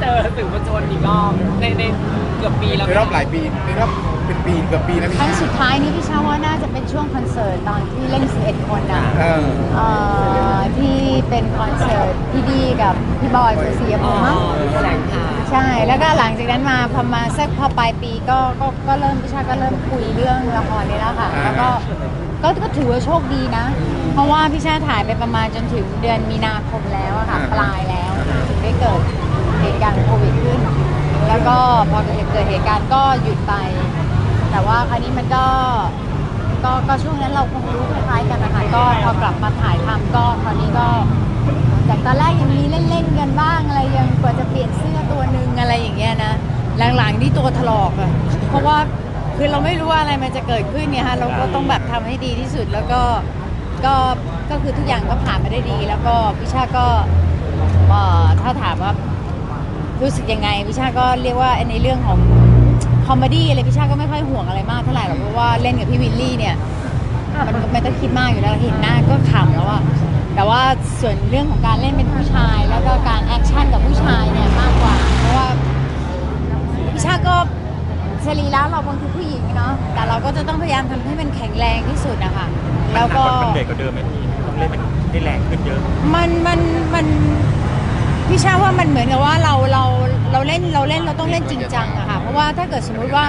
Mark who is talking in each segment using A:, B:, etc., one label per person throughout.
A: เจอสื่อมวลชนอีกรอบในในเกือบปีแล้ว
B: ในรอบหลายปีในรอบเป็นปีเกือบปีนะพี่
C: ครั้งสุดท้ายนี้พี่ชาว่าน่าจะเป็นช่วงคอนเสิร์ตตอนที่เล่น 11 คนอะ
B: เออ
C: เอ่อที่เป็นคอนเสิร์ตพี่ดีกับพี่บอยเฟอร์เซีย
A: อ๋
C: ผ
A: อ
C: มมั้ง
A: แถลงข่าว
C: ใช่ แล้วก็หลังจากนั้นมาพอมาสักพอปลายปีก็ก็ก็เริ่มพี่ชาก็เริ่มคุยเรื่องละครนี้แล้วค่ะ แล้วก็ก็ก็ถือว่าโชคดีนะ เพราะว่าพี่ชาถ่ายไปประมาณจนถึงเดือนมีนาคมแล้วอะค่ะปลายแล้วถึงได้เกิดเหตุ การณ์โควิดขึ้น แล้วก็พอเกิดเหตุการณ์ก็หยุดไป แต่ว่าคราวนี้มันก็ก็ก็ช่วงนั้นเราคงรู้คล้ายๆกันนะคะก็พอกลับมาถ่ายทำก็คราวนี้ก็จากตอนแรกยังมีเล่นๆกันบ้างอะไรยังกว่าจะเปลี่ยนเสื้อตัวหนึ่งอะไรอย่างเงี้ยนะหลังๆนี่ตัวถลอกอะเพราะว่าคือเราไม่รู้ว่าอะไรมันจะเกิดขึ้นเนี่ยฮะเราก็ต้องแบบทำให้ดีที่สุดแล้วก็ก็ก็คือทุกอย่างก็ผ่านมาได้ดี แล้วก็พิชาก็เอ่อถ้าถามว่า รู้สึกยังไงพิชาก็เรียกว่าในเรื่องของคอมเมดี้อะไรพิชาก็ไม่ค่อยห่วงอะไรมากเท่าไหร่หรอกเพราะว่าเล่นกับพี่วิลลี่เนี่ยมันก็ไม่ต้องคิดมากอยู่แล้วเห็นหน้าก็ขำแล้วอะแต่ว่าส่วนเรื่องของการเล่นเป็นผู้ชาย แล้วก็การแอคชั่นกับผู้ชายเนี่ยมากกว่า เพราะว่าพิชาก็สรีระเราบางทีผู้หญิงเนาะแต่เราก็จะต้องพยายามทำให้มันแข็งแรงที่สุดอะค่ะแล้วก็
D: มันเด็กกว่าเดิมไหมพี่ต้องเล่นมันได้แรงขึ้นเยอะ
C: มันมันมัน พี่ชาว่ามันเหมือนกับว่าเราเราเราเล่นเราเล่นเราต้องเล่นจริงจังอะค่ะเพราะว่าถ้าเกิดสมมุติว่า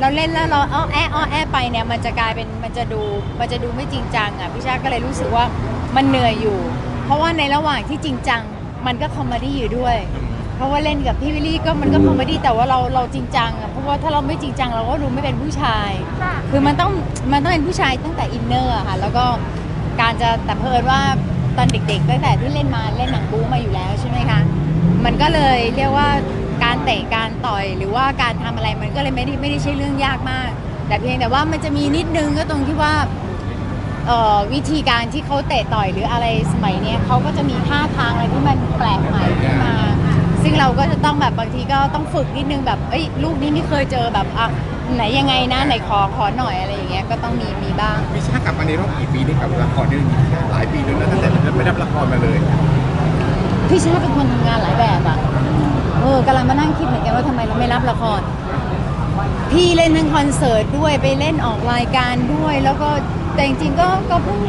C: เราเล่นแล้วเราอ้อแอะอ้อแอะไปเนี่ยมันจะกลายเป็นมันจะดูมันจะดูไม่จริงจังอะพี่ชาก็เลยรู้สึกว่ามันเหนื่อยอยู่ เพราะว่าในระหว่างที่จริงจังมันก็คอมเมดี้อยู่ด้วย เพราะว่าเล่นกับพี่วิลลี่ก็มันก็คอมเมดี้แต่ว่าเราเราจริงจังอะเพราะว่าถ้าเราไม่จริงจังเราก็ดูไม่เป็นผู้ชาย คือมันต้องมันต้องเป็นผู้ชายตั้งแต่อินเนอร์อะค่ะแล้วก็การจะแต่เพอิญว่า ตอนเด็กๆตั้งแต่ที่เล่นมาเล่นหนังบู๊มาอยู่แล้วใช่ไหมคะมันก็เลยเรียกว่าการเตะการต่อยหรือว่าการทำอะไรมันก็เลยไม่ได้ไม่ได้ใช่เรื่องยากมาก แต่เพียงแต่ว่ามันจะมีนิดนึงก็ตรงที่ว่าวิธีการที่เขาเตะต่อยหรืออะไรสมัยนี้เขาก็จะมีท่าทางอะไรที่มันแปลกใหม่ขึ้นมา ซึ่งเราก็จะต้องแบบบางทีก็ต้องฝึกนิดนึงแบบเอ้ยลูกนี้ไม่เคยเจอแบบอะไหนยังไงนะไหนขอขอหน่อยอะไรอย่างเงี้ยก็ต้องมีมีบ้าง
B: พี่ชากลับมาในรอบกี่ปีนี่กับละครเรื่องนี้หลายปีแล้วนะตั้งแต่ไม่ได้รับละครมาเลย
C: พี่ชาเป็นคนทำงานหลายแบบอะ เออกำลังมานั่งคิดเหมือนกันว่าทำไมเราไม่รับละคร พี่เล่นทั้งคอนเสิร์ตด้วยไปเล่นออกรายการด้วย แล้วก็แต่จริงๆก็ก็เพิ่ง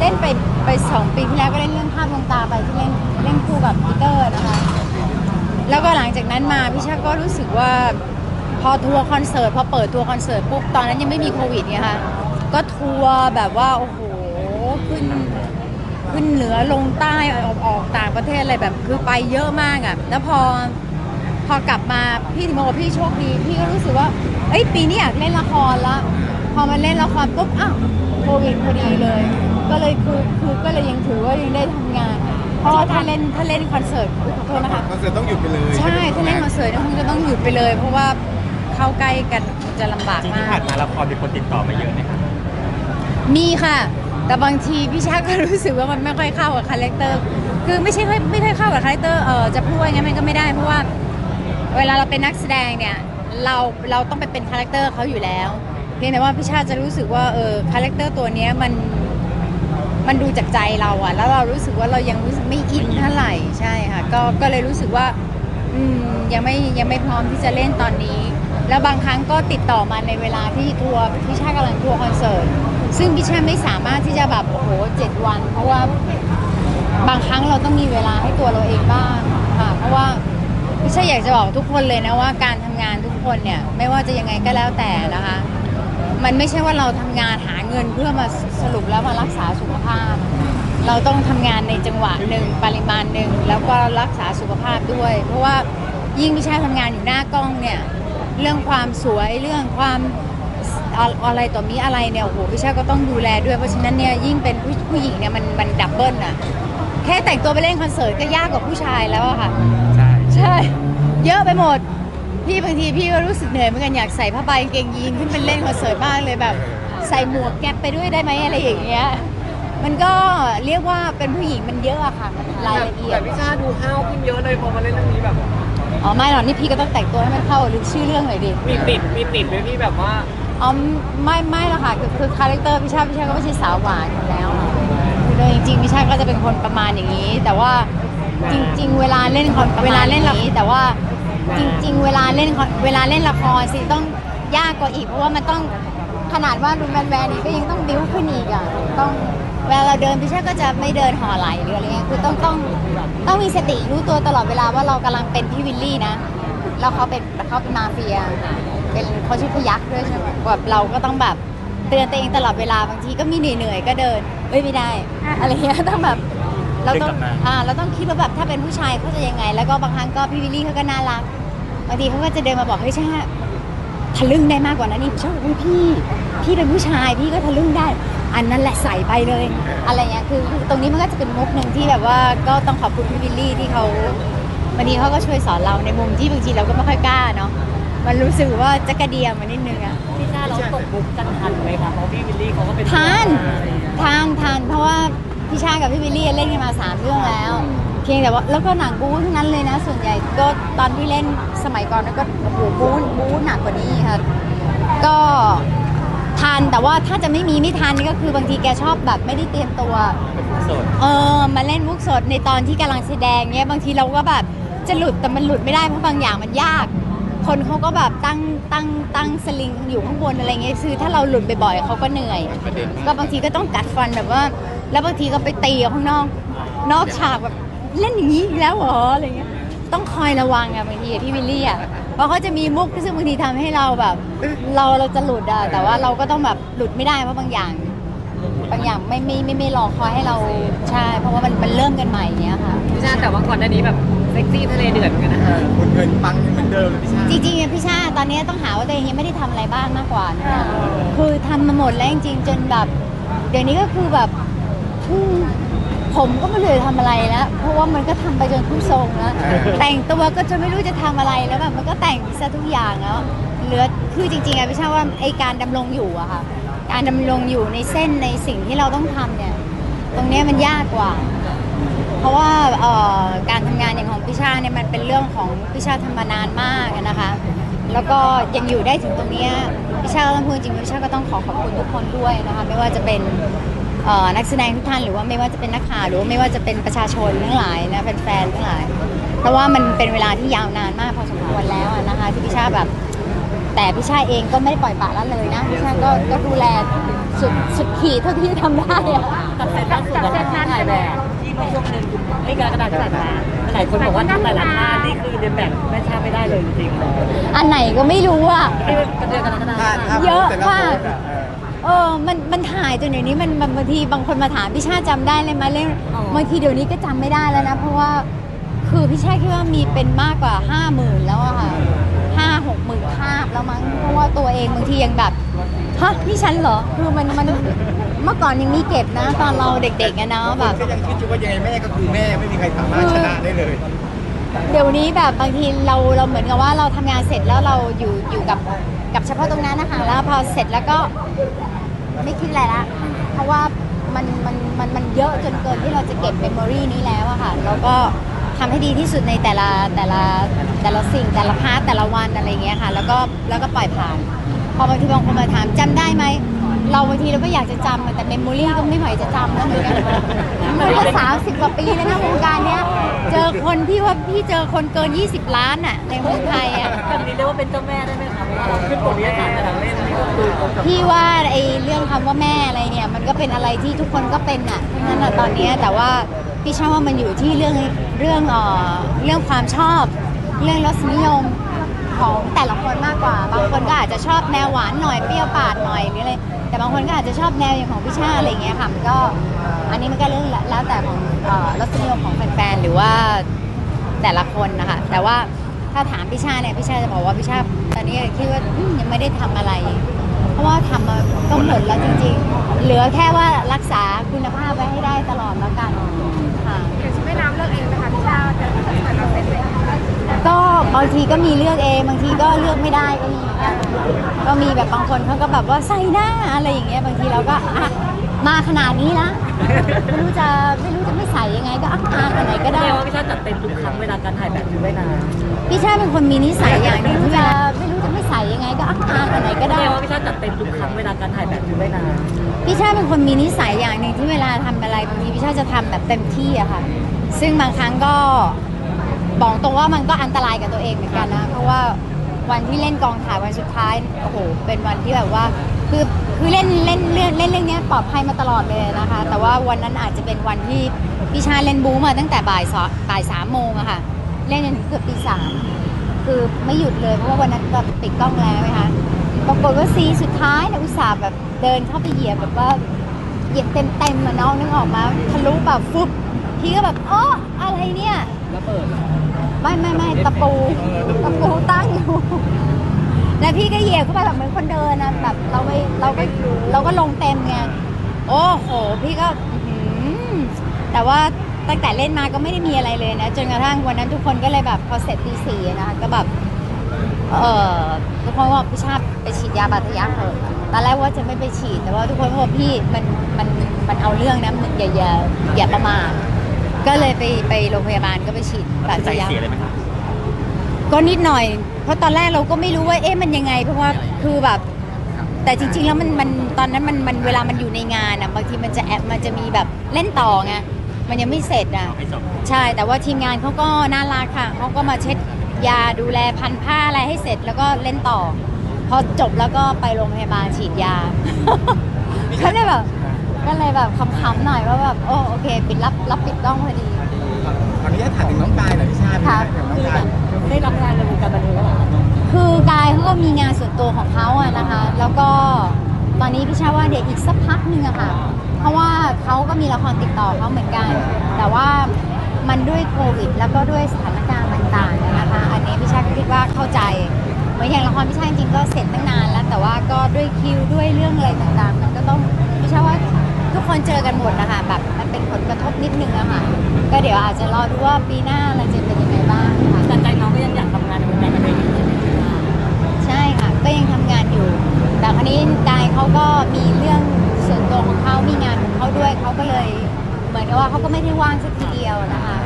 C: เล่นไปไปสองปีที่แล้วก็เล่นเรื่องภาพลวงตาไปที่เล่นเล่นคู่กับพีเตอร์นะคะ แล้วก็หลังจากนั้นมาพี่ชาก็รู้สึกว่าพอทัวร์คอนเสิร์ตพอเปิดทัวร์คอนเสิร์ตปุ๊บตอนนั้นยังไม่มีโควิดไงคะก็ทัวร์แบบว่าโอ้โหขึ้นขึ้นเหนือลงใต้ออกออกต่างประเทศอะไรแบบคือไปเยอะมากอะ่ะแล้วพอพอกลับมาพี่ถึงบอกว่าพี่โชคดีพี่ก็รู้สึกว่าเอ้ยปีนี้อยากเล่นละครละพอมาเล่นละครปุ๊บอ้าวโควิดพอดีเลย ก็เลยคือคือก็เลยยังถือว่ายังได้ทำงาน เพราะว่าถ้าเล่นถ้าเล่นคอนเสิร์ตอุ๊ยขอโทษนะคะ
B: คอนเสิร์ตต้องหยุดไปเลย
C: ใช่ ถ้าเล่นคอนเสิร์ตเนี่ยคงจะต้องหยุดไปเลย เพราะว่าเข้าใกล้กันจะลำบาก
D: จริง
C: มา
D: ที่ผ่ากนมาละครมีคนติดต่อมาเยอะไหมครับ
C: มีค่ะ แต่บางทีพี่ชาก็รู้สึกว่ามันไม่ค่อยเข้ากับคาแรคเตอร์ คือไม่ใช่ค่อยไม่ค่อยเข้ากับคาแรคเตอร์เออจะพูดว่าอย่างนั้นมันก็ไม่ได้เพราะว่า เวลาเราเป็นนักแสดงเนี่ยเราเราต้องไปเป็นคาแรคเตอร์เขาอยู่แล้วเพียงแต่ว่าพี่ชาจะรู้สึกว่าเออคาแรคเตอร์ตัวเนี้ยมัน มันดูจากใจเราอะแล้วเรารู้สึกว่าเรายังรู้สึกไม่อินเท่าไหร่ใช่ค่ะก็ก็เลยรู้สึกว่าอืมยังไม่ยังไม่พร้อมที่จะเล่นตอนนี้ แล้วบางครั้งก็ติดต่อมาในเวลาที่ทัวร์พี่ชากำลังทัวร์คอนเสิร์ตซึ่งพี่ชาไม่สามารถที่จะแบบโอ้โหเจ็ดวัน เพราะว่าบางครั้งเราต้องมีเวลาให้ตัวเราเองบ้างค่ะเพราะว่าพี่ชาอยากจะบอกทุกคนเลยนะว่าการทำงานทุกคนเนี่ยไม่ว่าจะยังไงก็แล้วแต่นะคะ มันไม่ใช่ว่าเราทำงานหาเงินเพื่อมาสรุปแล้วมารักษาสุขภาพ เราต้องทำงานในจังหวะหนึ่งปริมาณหนึ่งแล้วก็รักษาสุขภาพด้วย เพราะว่ายิ่งพี่ชายทำงานอยู่หน้ากล้องเนี่ยเรื่องความสวยเรื่องความอะอะไรต่อมีอะไรเนี่ยโอ้โหพี่ชายก็ต้องดูแลด้วยเพราะฉะนั้นเนี่ยยิ่งเป็นผู้ผู้หญิงเนี่ยมันมันดับเบิลอะแค่แต่งตัวไปเล่นคอนเสิร์ตก็ยากกว่าผู้ชายแล้วอะค่ะ
D: ใช่
C: ใช่ เยอะไปหมด พี่บางทีพี่ก็รู้สึกเหนื่อยเหมือนกันอยากใส่ผ้าใบกางเกงยีนขึ้นไปเล่นคอนเสิร์ตมากเลยแบบ ใส่หมวกแก๊ปไปด้วยได้ไหมอะไรอย่างเงี้ยมันก็เรียกว่าเป็นผู้หญิงมันเยอะอะค่ะมันรายละเอีย
A: แต่
C: ด
A: พี่ชาดูห้าวขึ้นเยอะเลยพอมาเล่นเรื่องนี้แบบ
C: อ๋อไม่หรอกนี่พี่ก็ต้องแต่งตัวให้มันเข้าหรือชื่อเรื่องหน่อยดิ
A: มีติดมีติดเลยพี่แบบว่า
C: อ๋อไม่ไม่หรอกค่ะคือคือคาแรคเตอร์พี่ชาพี่ชาก็ไม่ใช่สาวหวานอยู่แล้วค่ะคือโดยจริงๆพี่ชาก็จะเป็นคนประมาณอย่างนี้ แต่ว่าจริง ๆ เวลาเล่นคอนเวลาเล่นละแต่ว่า จริง ๆ เวลาเล่นคอนเวลาเล่นละครสิต้องยากกว่าอีก เพราะว่ามันต้องขนาดว่าดูแมนแวร์นี้ก็ยังต้องบิ้วขึ้นอีกอะต้องเวลาเราเดินพี่ชาก็จะไม่เดินห่อไหลหรืออะไรเงี้ยคือต้องต้องต้องมีสติรู้ตัวตลอดเวลาว่าเรากำลังเป็นพี่วิลลี่นะแล้วเขาเป็นเขาเป็นมาเฟีย เป็นเขาชื่อพยักษ์ด้วยใช่ไหมแบบเราก็ต้องแบบเตือนตัวเองตลอดเวลาบางทีก็มีเหนื่อยๆก็เดินเอ้ยไม่ได้ อะไรเงี้ยต้องแบบเราต้อง
D: ดึงกลับมา
C: อ่าเราต้องคิดว่าแบบถ้าเป็นผู้ชายเขาจะยังไง แล้วก็บางครั้งก็พี่วิลลี่เขาก็น่ารักบางทีเขาก็จะเดินมาบอกเฮ้ยชาทะลึ่งได้มากกว่านั้นนี่ชอบเฮ้ยพี่พี่เป็นผู้ชายพี่ก็ทะลึ่งได้ อันนั้นแหละใส่ไปเลย อะไรเงี้ยคือคือตรงนี้มันก็จะเป็นมุกหนึ่งที่แบบว่าก็ต้องขอบคุณพี่วิลลี่ที่เขาบางทีเขาก็ช่วยสอนเราในมุมที่บางทีเราก็ไม่ค่อยกล้าเนาะมันรู้สึกว่าจะกระเดียมมานิดนึงอะ
A: พี่ชาเราตกบุกกันทันไหมคะเพราะพี่วิลลี่เขาก็เป็น
C: ทาน
A: อะไรอย่างเงี้ย
C: ทานทานเพราะว่าพี่ชากับพี่วิลลี่เล่นกันมาสามเรื่องแล้ว เพียงแต่ว่าแล้วก็หนังบู๊ทั้งนั้นเลยนะ ส่วนใหญ่ก็ตอนที่เล่นสมัยก่อนก็โอ้โหบู๊บู๊หนักกว่านี้ค่ะก็ทานแต่ว่าถ้าจะไม่มีไม่ทานนี่ก็คือบางทีแกชอบแบบไม่ได้เตรียมตัว
D: โสด
C: เออมาเล่นมุกสดในตอนที่กำลังแสดงเนี้ยบางทีเราก็แบบจะหลุดแต่มันหลุดไม่ได้เพราะบางอย่างมันยาก คนเขาก็แบบตั้งตั้งตั้งสลิงอยู่ข้างบนอะไรเงี้ยคือถ้าเราหลุดบ่อยๆเขาก็เหนื่อย
B: ประเด็น
C: ก็บางทีก็ต้องกัดฟันแบบว่า แล้วบางทีก็ไปตีข้างนอก นอกฉากแบบ เล่นอย่างนี้อีกแล้วเหรออะไรเงี้ยต้องคอยระวังอะบางทีอะพี่วิลลี่อะเพราะเขาจะมีมุกซึ่งบางทีทำให้เราแบบ เราเราจะหลุดอะแต่ว่าเราก็ต้องแบบหลุดไม่ได้เพราะบางอย่าง บางอย่างไม่ไม่ไม่ไม่รอคอยให้เราใช่เพราะว่ามันมันเริ่มกันใหม่อย่างเงี้ยค่ะ
A: พี่ชาแต่ว่าก่อนหน้านี้แบบเซ็กซี่ทะเลเดือดเหมือนกันนะคะ
B: คุณเงินปังเหมือนเดิมเลยพี่ชา
C: จริงๆอะพี่ชาตอนนี้ต้องหาว่าตัวเองยังไม่ได้ทำอะไรบ้างมากกว่านะคะคือทำมาหมดแล้วจริงๆจนแบบ เดี๋ยวนี้ก็คือแบบอืม ผมก็ไม่เลยทำอะไรแล้ว เพราะว่ามันก็ทำไปจนทุกทรงแล้ว แต่งตัวก็จะไม่รู้จะทำอะไรแล้วแบบมันก็แต่งซะทุกอย่างแล้ว เหลือคือจริงๆอะพี่ชาว่าไอการดำรงอยู่อะค่ะ การดำรงอยู่ในเส้นในสิ่งที่เราต้องทำเนี่ย ตรงเนี้ยมันยากกว่า เพราะว่าเอ่อการทำงานอย่างของพิชาเนี่ยมันเป็นเรื่องของพิชาทำมานานมากอะนะคะ แล้วก็ยังอยู่ได้ถึงตรงเนี้ยพิชาก็ต้องพูดจริงๆพิชาก็ต้องขอขอบคุณทุกคนด้วยนะคะ ไม่ว่าจะเป็นเอ่อ นักแสดงทุกท่านหรือว่าไม่ว่าจะเป็นนักข่าวหรือว่าไม่ว่าจะเป็นประชาชนทั้งหลายนะแฟนๆทั้งหลาย เพราะว่ามันเป็นเวลาที่ยาวนานมากพอสมควรแล้วอะนะคะที่พิชาแบบ แต่พี่ชายเองก็ไม่ได้ปล่อยปละละเลยนะพี่ชายก็ก็ดูแลสุดสุดขีดเท่าที่ทำได้อะ
A: กับเซตล่าสุดกับถ่ายแบบที่เมื่อช่วงหนึงไอ้การกระดาษที่ผ่านมาหลายคนบอกว่าแต่ละท่านี่คือเรียนแบบแม่ชาไม่ได้เลยจริงๆ
C: อันไหนก็ไม่รู้อะ
A: ที่เป็นเดือนกรกฎาคม
C: เยอะ
B: แต่ละ
C: มาก
B: โพสต์อะ เออ
C: เออมันมันถ่ายจนเดี๋ยวนี้มันมันบางทีบางคนมาถามพี่ชาจำได้เลยไหมเรื่อง
A: อ๋อ
C: บางทีเดี๋ยวนี้ก็จำไม่ได้แล้วนะ เพราะว่าคือพี่ชาคิดว่ามีเป็นมากกว่าห้าหมื่นแล้วอะค่ะห้าหกหมื่นภาพแล้วมั้งเพราะว่าตัวเองบางทียังแบบฮะนี่ฉันเหรอคือมันมันเมื่อก่อนยังมีเก็บนะ ตอนเราเด็กๆอะเนาะแบบ
B: ก็ยังคิดอยู่ว่ายังไงแม่ก็คือแม่ไม่มีใครสามารถชนะได้เลย
C: เดี๋ยวนี้แบบบางทีเราเราเหมือนกับว่าเราทำงานเสร็จแล้วเราอยู่อยู่กับ กับเฉพาะตรงนั้นนะคะแล้วพอเสร็จแล้วก็ไม่คิดอะไรละเพราะว่ามันมันมันมันเยอะจนเกินที่เราจะเก็บเมมโมรีนี้แล้วอะค่ะแล้วก็ทำให้ดีที่สุดในแต่ละแต่ละแต่ละสิ่งแต่ละพาร์ทแต่ละวันอะไรเงี้ยค่ะ แล้วก็แล้วก็ปล่อยผ่าน พอบางทีบางคนมาถามจำได้ไหม เราบางทีเราก็อยากจะจำอะแต่เมมโมรี่ก็ไม่ไหวจะจำแล้วเหมือนกันมันก็สามสิบกว่าปีแล้วนะวงการเนี้ย เจอคนพี่ว่าพี่เจอคนเกิน 20 ล้านอะในเมืองไทยอะ
A: แบบนี้เรียกว่าเป็นเจ้าแม่ได้ไหมคะเพราะว่าเราขึ้นบทนี้ถ่ายแต่ละเล่นนี่ก็คือ
C: พี่ว่าไอ้เรื่องคำว่าแม่อะไรเนี่ย มันก็เป็นอะไรที่ทุกคนก็เป็นอะทั้งนั้นอะตอนเนี้ยแต่ว่าพี่เชื่อว่ามันอยู่ที่เรื่องเรื่องเอ่อเรื่องความชอบ เรื่องรสนิยม ของแต่ละคนมากกว่า บางคนก็อาจจะชอบแนวหวานหน่อยเปรี้ยวปาดหน่อยหรืออะไรแต่บางคนก็อาจจะชอบแนวอย่างของพี่ชาอะไรอย่างเงี้ยค่ะมันก็อันนี้มันก็เรื่องแล้วแต่ของเอ่อรสนิยมของแฟนๆหรือว่าแต่ละคนนะคะแต่ว่าถ้าถามพี่ชาเนี่ยพี่ชาจะบอกว่าพี่ชาตอนนี้คิดว่ายังไม่ได้ทำอะไร เพราะว่าทำมาก็หมดแล้วจริง ๆ เหลือแค่ว่ารักษาคุณภาพไว้ให้ได้ตลอดแล้วกันค่ะ
E: อย่างชุดว่ายน้ำเลือกเองไหมคะพี่ชาจะเหมือนเราเซ็ตเลย
C: ก็ บางทีก็มีเลือกเองบางทีก็เลือกไม่ได้ก็มีเหมือนกันก็มีแบบบางคนเขาก็แบบว่าใส่หน้าอะไรอย่างเงี้ยบางทีเราก็อะมาขนาดนี้ละไม่รู้จะไม่รู้จะไม่ใส่ยังไงก็อะมาขนาดไหนก็
A: แส
C: ได้
A: ดงว่าพี่ชาจัดเต็มทุกครั้งเวลาการถ่ายแบบชุดว่ายน้ำ
C: พี่ชาเป็นคนมีนิสัยอย่างหนึงที่เวลาไม่รู้จะไม่ใส่ยังไงก็อะอะอันไหนก็
A: แส
C: ได้
A: ดงว่าพี่ชาจัดเต็มทุกครั้งเวลาการถ่ายแบบชุดว่ายน้ำ
C: พี่ชาเป็นคนมีนิสัยอย่างหนึ่งที่เวลาทำอะไรบางทีพี่ชาจะทำแบบเต็มที่อะค่ะ ซึ่งบางครั้งก็ บอกตรงว่ามันก็อันตรายกับตัวเองเหมือนกันนะ เพราะว่าวันที่เล่นกองถ่ายวันสุดท้ายโอ้โหเป็นวันที่แบบว่าคือคือเล่นเล่นเรื่องเล่นเรื่องเนี้ยปลอดภัยมาตลอดเลยนะคะ แต่ว่าวันนั้นอาจจะเป็นวันที่พี่ชายเล่นบู๊มาตั้งแต่บ่ายสองบ่ายสามโมงอะค่ะ เล่นจนถึงเกือบตีสามคือไม่หยุดเลยเพราะว่าวันนั้นแบบปิดกล้องแล้วไหมคะปรากฏว่าซีนสุดท้ายเนี่ยอุตส่าห์แบบเดินเข้าไปเหยียบแบบว่าเหยียบเต็มเต็มๆอะน้องนึกออกมาทะลุแบบฟึบพี่ก็แบบอ๋ออะไรเนี่ย
A: แล้วเปิด
C: ไม่ไม่ไม่ตะปูตะปูตั้งอยู่แล้วพี่ก็เหยียบเข้าไปแบบเหมือนคนเดินนะแบบเราไปเราก็เราก็ลงเต็มไงโอ้โห พี่ก็อื้อหือแต่ว่าตั้งแต่เล่นมาก็ไม่ได้มีอะไรเลยนะจนกระทั่งวันนั้นทุกคนก็เลยแบบพอเสร็จตีสี่นะคะก็แบบเออทุกคนบอกพี่ชาติไปฉีดยาบาดทะยักเถอะตอนแรกว่าจะไม่ไปฉีดแต่ว่าทุกคนบอกพี่มันมันมันเอาเรื่องนะมันอย่าอย่าอย่าประมาท ก็เลยไปไปโรงพยาบาลก็ไปฉีดบาด
D: ใจ
C: ทะยัก
D: เสียเลยไหมครับ
C: ก็นิดหน่อย เพราะตอนแรกเราก็ไม่รู้ว่าเอ๊ะมันยังไง เพราะว่าคือแบบ แต่จริง ๆ แล้วมันมันตอนนั้นมันมันเวลามันอยู่ในงานอะบางทีมันจะแอบมันจะมีแบบเล่นต่อไงมันยังไม่เสร็จอะ
D: เอาให้จบ
C: ใช่แต่ว่าทีมงานเขาก็น่ารักค่ะเขาก็มาเช็ดยาดูแลพันผ้าอะไรให้เสร็จแล้วก็เล่นต่อ พอจบแล้วก็ไปโรงพยาบาลฉีดยาก็เลยแบบ ก็เลยแบบขำๆหน่อยว่าแบบโอ้โอเค ปิดรับรับปิดกล้องพอดี
B: ขออนุญาตถามถึงน้องกายหน่อยพี่ชาติ
C: ค่ะ
B: ถึงน้องกาย
A: ได้รับงานในวงการบันเทิงแล้วเหรอ
C: คือกายเขาก็มีงานส่วนตัวของเขาอะนะคะ แล้วก็ตอนนี้พี่ชาว่าเดี๋ยวอีกสักพักหนึ่งอะค่ะ เพราะว่าเขาก็มีละครติดต่อเขาเหมือนกัน แต่ว่ามันด้วยโควิด แล้วก็ด้วยสถานการณ์ต่างๆอะนะคะ อันนี้พี่ชาคิดว่าเข้าใจเหมือนอย่างละครพี่ชาจริงๆก็เสร็จตั้งนานแล้ว แต่ว่าก็ด้วยคิวด้วยเรื่องอะไรต่างๆ มันก็ต้องพี่ชาว่า ทุกคนเจอกันหมดนะคะแบบมันเป็นผลกระทบนิดนึงอะค่ะก็เดี๋ยวอาจจะรอดูว่าปีหน้าเราจะเป็นยังไงบ้างค่ะ
A: แต่ใจน้องก็ยังอยากทำงานในวงการบันเทิงอยู่ใช่ไหมคะ
C: ใช่ค่ะก็ยังทำงานอยู่ แต่คราวนี้กายเขาก็มีเรื่องส่วนตัวของเขามีงานของเขาด้วยเขาก็เลยเหมือนกับว่าเขาก็ไม่ได้ว่างสักทีเดียวนะคะ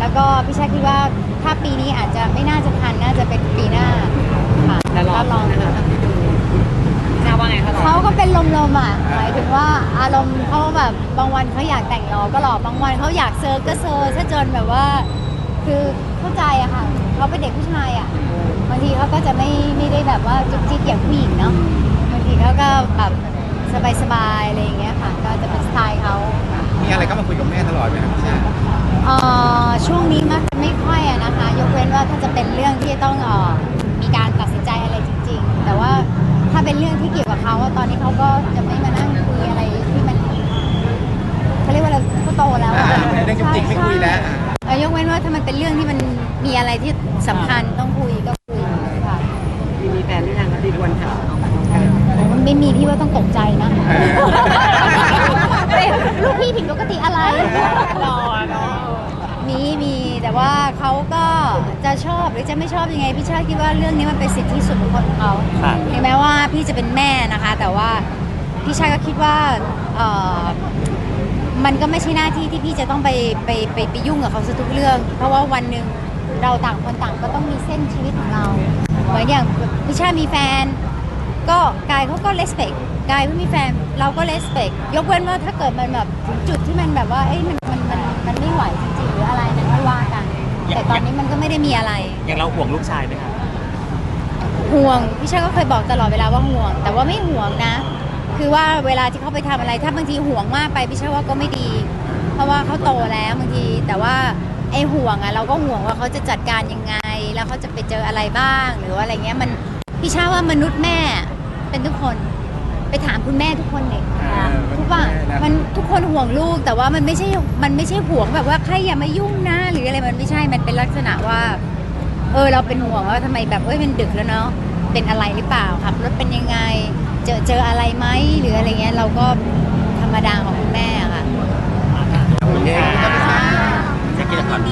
C: แล้วก็พี่ชายคิดว่าถ้าปีนี้อาจจะไม่น่าจะทันน่าจะเป็นปีหน้าค่ะ
A: แต่รอ
C: ลอง
A: นะคะทราบ ว่าไงคะรอ
C: เขาก็เป็นลมๆอะหมายถึงว่าอารมณ์เขาแบบบางวันเขาอยากแต่งรอก็รอบางวันเขาอยากเซอร์ก็เซอร์ถ้าจนแบบว่า คือเข้าใจอะค่ะเขาเป็นเด็กผู้ชายอะบางทีเขาก็จะไม่ไม่ได้แบบว่าจุกจิกอย่างผู้หญิงเนาะบางทีเขาก็แบบสบายๆอะไรอย่างเงี้ยค่ะ ก็จะเป็นสไตล์เขา
B: มีอะไรก็มาคุยกับแม่ตลอดไหมครับพี่ชาติ
C: เอ่อช่วงนี้มักไม่ค่อยอะนะคะ ยกเว้นว่าถ้าจะเป็นเรื่องที่จะต้องเอ่อมีการตัดสินใจอะไรจริง ๆ แต่ว่าถ้าเป็นเรื่องที่เกี่ยว
B: เรื่องจุกจิกไม่คุยแล้วอ่า
C: เอ่อยกเว้นว่าถ้ามันเป็นเรื่องที่มันมีอะไรที่สำคัญต้องคุยก็คุยค่ะ
A: มีมีแฟนหรือยังคะที่ควรถาม
C: มันไม่มีพี่ว่าต้องตกใจนะเอ๊ะลูกพี่ผิดปกติอะไร
A: รอเนาะ
C: มีมีแต่ว่าเขาก็จะชอบหรือจะไม่ชอบยังไงพี่ชาติคิดว่าเรื่องนี้มันเป็นสิทธิส่วนบุคคลของเขา
D: ค่ะ
C: ถึงแม้ว่าพี่จะเป็นแม่นะคะ แต่ว่าพี่ชาติก็คิดว่าเอ่อ มันก็ไม่ใช่หน้าที่ที่พี่จะต้องไปไปไปไปยุ่งกับเขาซะทุกเรื่อง เพราะว่าวันหนึ่งเราต่างคนต่างก็ต้องมีเส้นชีวิตของเราเหมือนอย่างพี่ชาติมีแฟน ก็กายเขาก็ respect กายไม่มีแฟนเราก็ respect ยกเว้นว่าถ้าเกิดมันแบบถึงจุดที่มันแบบว่าเอ้ยมันมันมันมันไม่ไหวจริงๆหรืออะไรนั้นไม่ว่ากัน แต่ตอนนี้มันก็ไม่ได้มีอะไร
D: อย่างเราห่วงลูกชายไหมครับ
C: ห่วงพี่ชายก็เคยบอกตลอดเวลาว่าห่วง แต่ว่าไม่ห่วงนะ คือว่าเวลาที่เขาไปทำอะไร ถ้าบางทีห่วงมากไปพี่ชายว่าก็ไม่ดี เพราะว่าเขาโตแล้วบางที แต่ว่าไอ้ห่วงอะเราก็ห่วงว่าเขาจะจัดการยังไง แล้วเขาจะไปเจออะไรบ้าง หรือว่าอะไรเงี้ยมันพี่ชายว่ามนุษย์แม่เป็นทุกคนไปถามคุณแม่ทุกคนเนี่ย
B: อ่า
C: ทุกว่ามันทุกคนห่วงลูกแต่ว่ามันไม่ใช่มันไม่ใช่ห่วงแบบว่าใครอย่ามายุ่งนะหรืออะไรมันไม่ใช่มันเป็นลักษณะว่า เออเราเป็นห่วงว่าทำไมแบบเอ้ยมันดึกแล้วเนาะเป็นอะไรหรือเปล่าขับรถเป็นยังไง เจอเจออะไรไหมหรืออะไรเงี้ยเราก็ธรรมดาของคุณแม่อะค่ะ
B: โอเคครับพี่ชาติ
D: จะกินก่อน